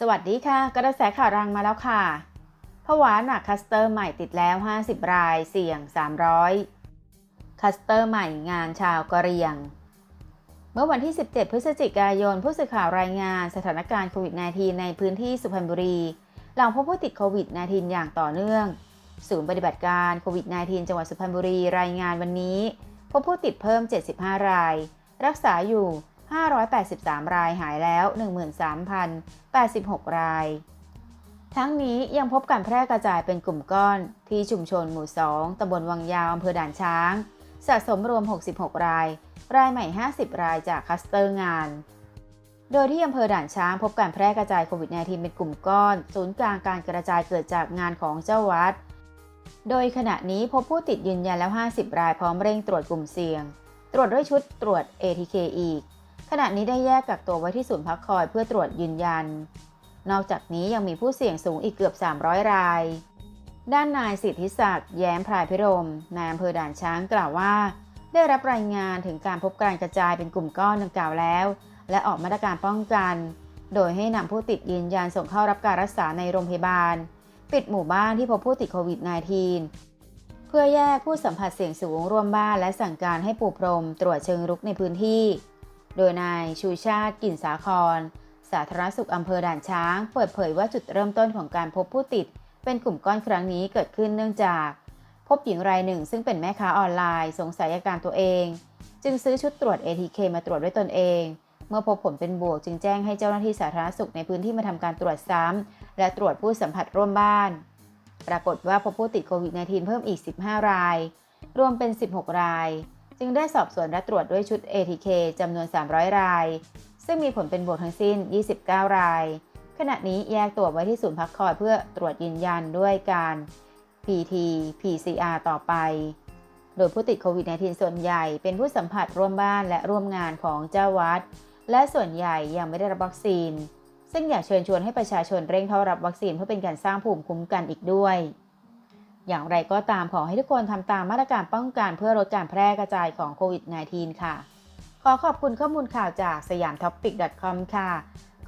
สวัสดีค่ะ กระแสข่าวรังมาแล้วค่ะผวาหนักคัสเตอร์ใหม่ติดแล้ว 50 รายเสี่ยง 300 คัสเตอร์ใหม่งานชาวกะเหรียง เมื่อวันที่ 17 พฤศจิกายน ผู้สื่อข่าวรายงานสถานการณ์โควิด -19 ในพื้นที่สุพรรณบุรี หลังพบผู้ติดโควิด -19 อย่างต่อเนื่อง ศูนย์ปฏิบัติการโควิด -19 จังหวัดสุพรรณบุรีรายงานวันนี้ พบผู้ติดเพิ่ม 75 ราย รักษาอยู่ 583 รายหายแล้ว 13,086 ราย ทั้งนี้ยังพบการแพร่กระจายเป็นกลุ่มก้อนที่ชุมชนหมู่ 2ตำบลวังยาวอำเภอด่านช้าง สะสมรวม 66 ราย รายใหม่ 50 รายจากคัสเตอร์งาน โดยที่อำเภอด่านช้างพบการแพร่กระจายโควิด -19 เป็นกลุ่มก้อน ศูนย์กลางการกระจายเกิดจากงานของเจ้าวัด โดยขณะนี้พบผู้ติดยืนยันแล้ว 50 รายพร้อมเร่งตรวจกลุ่มเสี่ยง ตรวจด้วยชุดตรวจ ATK อีก ขณะนี้ได้แยกกักตัวไว้ที่ศูนย์พักคอยเพื่อตรวจยืนยัน นอกจากนี้ยังมีผู้เสี่ยงสูงอีกเกือบ 300 ราย ด้านนายสิทธิศักดิ์แย้มพรายพิรมนายอำเภอด่านช้างกล่าวว่า ได้รับรายงานถึงการพบการกระจายเป็นกลุ่มก้อนดังกล่าวแล้ว และออกมาตรการป้องกัน โดยให้นำผู้ติดยืนยันส่งเข้ารับการรักษาในโรงพยาบาล ปิดหมู่บ้านที่พบผู้ติดโควิด -19 เพื่อแยกผู้สัมผัสเสี่ยงสูงร่วมบ้านและสั่งการให้ปูพรม ตรวจเชิงรุกในพื้นที่ โดยนายชูชาติกลิ่นสาคร สาธารณสุขอำเภอด่านช้าง เปิดเผยว่าจุดเริ่มต้นของการพบผู้ติด เป็นกลุ่มก้อนครั้งนี้เกิดขึ้นเนื่องจาก พบหญิงรายหนึ่ง ซึ่งเป็นแม่ค้าออนไลน์ สงสัยอาการตัวเอง จึงซื้อชุดตรวจ ATK มาตรวจด้วยตนเอง เมื่อพบผลเป็นบวกจึงแจ้งให้เจ้าหน้าที่สาธารณสุขในพื้นที่มาทำการตรวจซ้ำและตรวจผู้สัมผัสร่วมบ้าน ปรากฏว่าพบผู้ติดโควิด -19 เพิ่มอีก 15 ราย รวมเป็น 16 ราย จึงได้สอบสวนและตรวจด้วยชุด ATK จำนวน 300 ราย ซึ่งมีผลเป็นบวกทั้งสิ้น 29 ราย ขณะนี้แยกตัวไว้ที่ศูนย์พักคอยเพื่อตรวจยืนยันด้วยการ PT PCR ต่อไป โดยผู้ติดโควิด -19 ส่วนใหญ่เป็นผู้สัมผัสร่วมบ้านและร่วมงานของเจ้าวัด และส่วนใหญ่ยังไม่ได้รับวัคซีน ซึ่งอยากเชิญชวนให้ประชาชนเร่งเข้ารับวัคซีนเพื่อเป็นการสร้างภูมิคุ้มกันอีกด้วย อย่างไรก็ตามขอให้ทุกคนทำตามมาตรการป้องกันเพื่อลดการแพร่กระจายของโควิด -19 ค่ะ ขอขอบคุณข้อมูลข่าวจากสยามท็อปปิก .com ค่ะ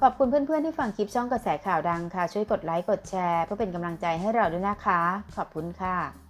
ขอบคุณเพื่อนๆที่ฟังคลิปช่องกระแสข่าวดังค่ะ ช่วยกดไลค์กดแชร์เพื่อเป็นกำลังใจให้เราด้วยนะคะ ขอบคุณค่ะ